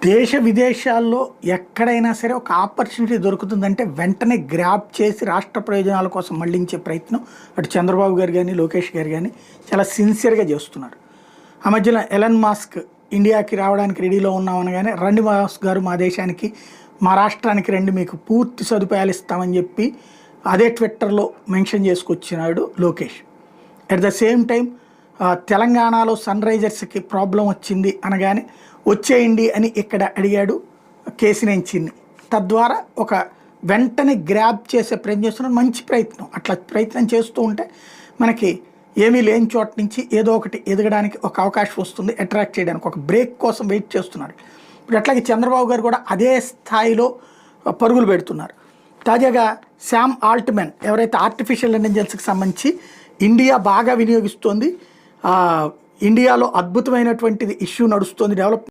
దేశ విదేశాల్లో ఎక్కడైనా సరే ఒక ఆపర్చునిటీ దొరుకుతుందంటే వెంటనే గ్రాప్ చేసి రాష్ట్ర ప్రయోజనాల కోసం మళ్ళించే ప్రయత్నం అటు చంద్రబాబు గారు కానీ లోకేష్ గారు కానీ చాలా సిన్సియర్గా చేస్తున్నారు. ఆ మధ్యలో ఎలన్ మాస్క్ ఇండియాకి రావడానికి రెడీలో ఉన్నామనగానే రండి మాస్క్ గారు మా దేశానికి మా రాష్ట్రానికి రండి మీకు పూర్తి సదుపాయాలు ఇస్తామని చెప్పి అదే ట్విట్టర్లో mention చేసుకొచ్చినాడు Lokesh. At the same time తెలంగాణలో సన్ రైజర్స్కి ప్రాబ్లం వచ్చింది అనగానే వచ్చేయండి అని ఇక్కడ అడిగాడు కేసినేంచిన్ని తద్వారా ఒక వెంటనే గ్రాప్ చేసే ప్రయత్నం చేస్తున్నాడు. మంచి ప్రయత్నం. అట్లా ప్రయత్నం చేస్తూ ఉంటే మనకి ఏమీ లేని చోట నుంచి ఏదో ఒకటి ఎదగడానికి ఒక అవకాశం వస్తుంది. అట్రాక్ట్ చేయడానికి ఒక బ్రేక్ కోసం వెయిట్ చేస్తున్నాడు. ఇప్పుడు అట్లాగే చంద్రబాబు గారు కూడా అదే స్థాయిలో పరుగులు పెడుతున్నారు. తాజాగా శామ్ ఆల్ట్మెన్ ఎవరైతే ఆర్టిఫిషియల్ ఇంటెలిజెన్స్కి సంబంధించి ఇండియా బాగా వినియోగిస్తోంది ఇండియాలో అద్భుతమైనటువంటిది ఇష్యూ నడుస్తుంది డెవలప్